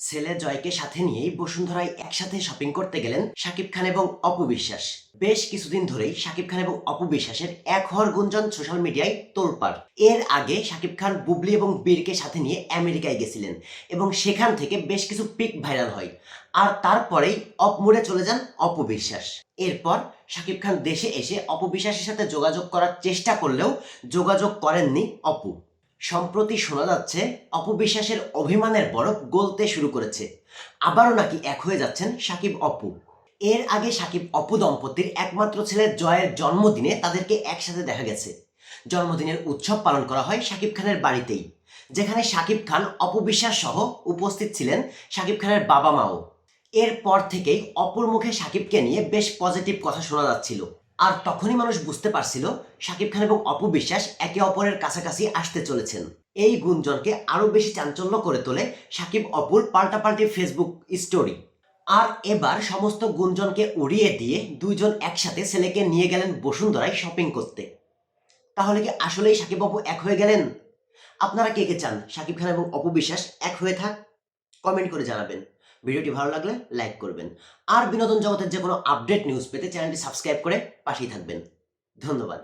ছেলে জয়কে সাথে নিয়েই বসুন্ধরায় একসাথে শপিং করতে গেলেন শাকিব খান এবং অপু বিশ্বাস। বেশ কিছুদিন ধরেই শাকিব খান এবং অপু বিশ্বাসের এক হর গুঞ্জন সোশ্যাল মিডিয়ায় তোলপাড়। এর আগে শাকিব খান বুবলি এবং বীরকে সাথে নিয়ে আমেরিকায় গেছিলেন এবং সেখান থেকে বেশ কিছু পিক ভাইরাল হয়। আর তারপরেই অপ মোড়ে চলে যান অপু বিশ্বাস। এরপর শাকিব খান দেশে এসে অপু বিশ্বাসের সাথে যোগাযোগ করার চেষ্টা করলেও যোগাযোগ করেননি অপু। সম্প্রতি শোনা যাচ্ছে, অপবিশ্বাসের অভিমানের বরফ গলতে শুরু করেছে। আবারও নাকি এক হয়ে যাচ্ছেন সাকিব অপু। এর আগে সাকিব অপু দম্পতির একমাত্র ছেলে জয়ের জন্মদিনে তাদেরকে একসাথে দেখা গেছে। জন্মদিনের উৎসব পালন করা হয় সাকিব খানের বাড়িতেই, যেখানে সাকিব খান, অপবিশ্বাস সহ উপস্থিত ছিলেন সাকিব খানের বাবা মাও এরপর থেকেই অপুর মুখে সাকিবকে নিয়ে বেশ পজিটিভ কথা শোনা যাচ্ছিল। আর তখনই মানুষ বুঝতে পারছিল শাকিব খান এবং অপু বিশ্বাস একে অপরের কাছাকাছি আসতে চলেছেন। এই গুঞ্জনকে আরও বেশি চাঞ্চল্য করে তোলে শাকিব অপুর পাল্টাপাল্টি ফেসবুক স্টোরি। আর এবার সমস্ত গুঞ্জনকে উড়িয়ে দিয়ে দুইজন একসাথে ছেলেকে নিয়ে গেলেন বসুন্ধরায় শপিং করতে। তাহলে কি আসলেই শাকিব অপু এক হয়ে গেলেন? আপনারা কে কে চান? শাকিব খান এবং অপু বিশ্বাস এক হয়ে থাক? কমেন্ট করে জানাবেন। ভিডিওটি ভালো লাগলে লাইক করবেন। আর বিনোদন জগতের যে কোনো আপডেট নিউজ পেতে চ্যানেলটি সাবস্ক্রাইব করে পাশেই থাকবেন। ধন্যবাদ।